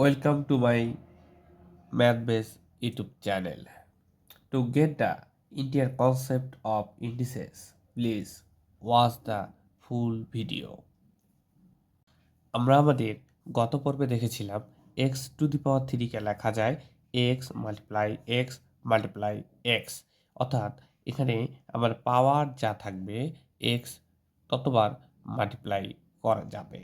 Welcome to my math based YouTube channel to get the ইন্ডিয়ার concept of indices please watch the full video আমরা আমাদের গত পর্বে দেখেছিলাম এক্স টু দি পাওয়ার থ্রিকে লেখা যায় x multiply x multiply x অর্থাৎ এখানে আমার পাওয়ার যা থাকবে এক্স ততবার মাল্টিপ্লাই করা যাবে।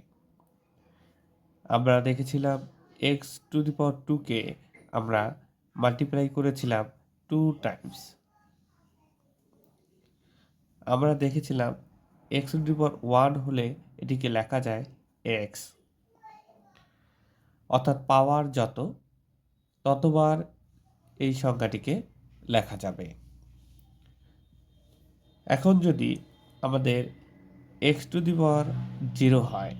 আমরা দেখেছিলাম এক্স টু দি পাওয়ার টুকে আমরা মাল্টিপ্লাই করেছিলাম টু টাইমস আমরা দেখেছিলাম x to the power one হলে এটিকে লেখা যায় এক্স অর্থাৎ পাওয়ার যত, ততবার এই সংখ্যাটিকে লেখা যাবে। এখন যদি আমাদের x to the power zero হয়,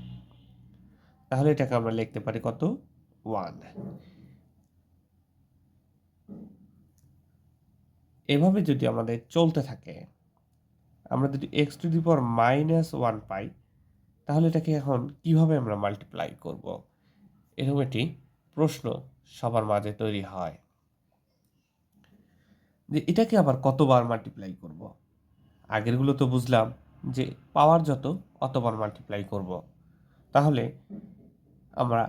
তাহলে এটাকে আমরা লিখতে পারি কত? ওয়ান এভাবে যদি আমাদের চলতে থাকে, আমরা যদি x to the power minus one পাই, তাহলে এটাকে এখন কীভাবে আমরা মাল্টিপ্লাই করব? এরকম একটি প্রশ্ন সবার মাঝে তৈরি হয়। যে এটাকে আবার কতবার মাল্টিপ্লাই করব? আগেরগুলো তো বুঝলাম যে পাওয়ার যত, অতবার মাল্টিপ্লাই করব। তাহলে আমরা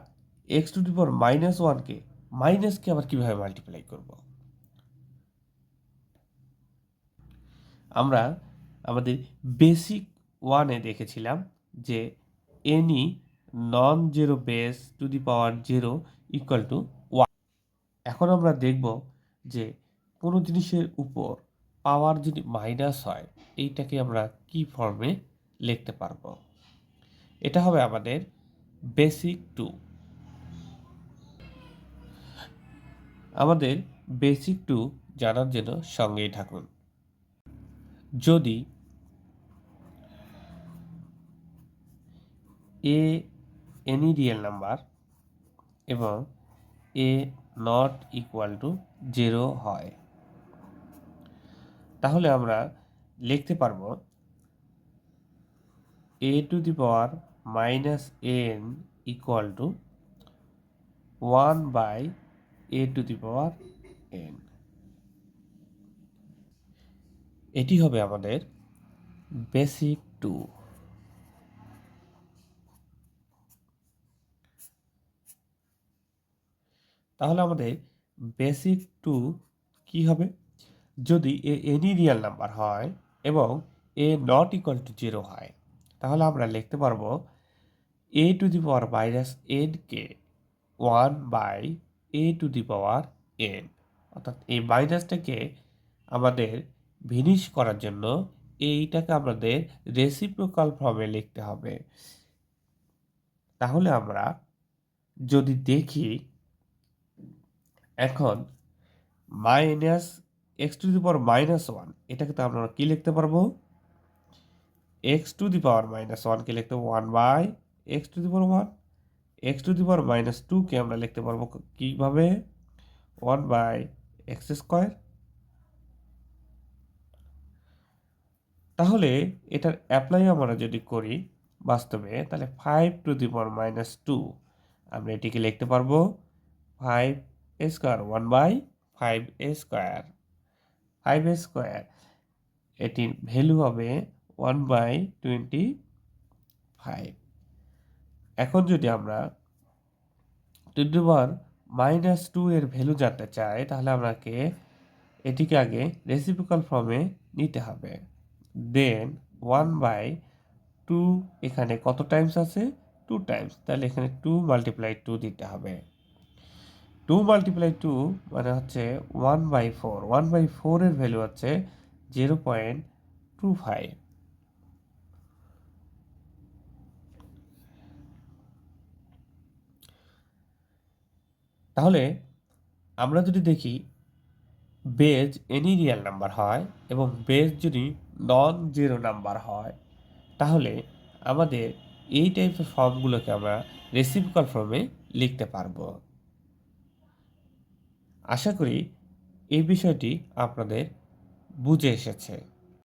x to the power minus ওয়ানকে মাইনাসকে আবার কীভাবে মাল্টিপ্লাই করব? আমরা আমাদের বেসিক ওয়ানে দেখেছিলাম যে any non zero base to the power zero equal to one এখন আমরা দেখব যে কোনো জিনিসের উপর পাওয়ার যদি মাইনাস হয়, এইটাকে আমরা কি ফর্মে লিখতে পারব? এটা হবে আমাদের বেসিক টু আমাদের বেসিক টু জানার জন্য সঙ্গেই থাকুন। যদি এ এনি রিয়েল নাম্বার এবং a not equal to zero হয়, তাহলে আমরা লিখতে পারব a to the power minus n equal to one by a to the power n এটি হবে আমাদের বেসিক টু তাহলে আমাদের বেসিক টু কি হবে? যদি এ এনি রিয়াল নাম্বার হয় এবং a not equal to zero হয়, তাহলে আমরা লিখতে পারব a to the power minus n K one by a to the power n অর্থাৎ এই মাইনাসটাকে আমাদের ভিনিশ করার জন্য এইটাকে আমাদের রেসিপ্রোকাল ফর্মে লিখতে হবে। তাহলে আমরা যদি দেখি, এখন minus x to the power minus one এটাকে তো আমরা কী লিখতে পারব? X to the power minus ওয়ানকে লিখতে one by x to the power one x to the power minus টুকে আমরা লিখতে পারব কীভাবে? ওয়ান বাই এক্স স্কোয়ার তাহলে এটার অ্যাপ্লাই আমরা যদি করি বাস্তবে, তাহলে five to the power minus two আমরা এটিকে লিখতে পারব five A square one by five A square five A square এটির ভ্যালু হবে ওয়ান বাই টোয়েন্টি ফাইভ এখন যদি আমরা to the power minus two এর ভ্যালু জানতে চাই, তাহলে আপনাকে এটিকে আগে রেসিপিক্যাল ফর্মে নিতে হবে। দেন ওয়ান বাই টু এখানে কত টাইমস আছে? টু টাইমস তাহলে এখানে টু মাল্টিপ্লাই টু দিতে হবে। টু মাল্টিপ্লাই টু মানে হচ্ছে one by four one by ফোরের ভ্যালু হচ্ছে জিরো পয়েন্ট টু ফাইভ তাহলে আমরা যদি দেখি বেজ এনি রিয়াল নাম্বার হয় এবং বেজ যদি নন জিরো নাম্বার হয়, তাহলে আমাদের এই টাইপের ফর্মগুলোকে আমরা রেসিপিক্যাল ফর্মে লিখতে পারব। আশা করি এই বিষয়টি আপনাদের বুঝে এসেছে।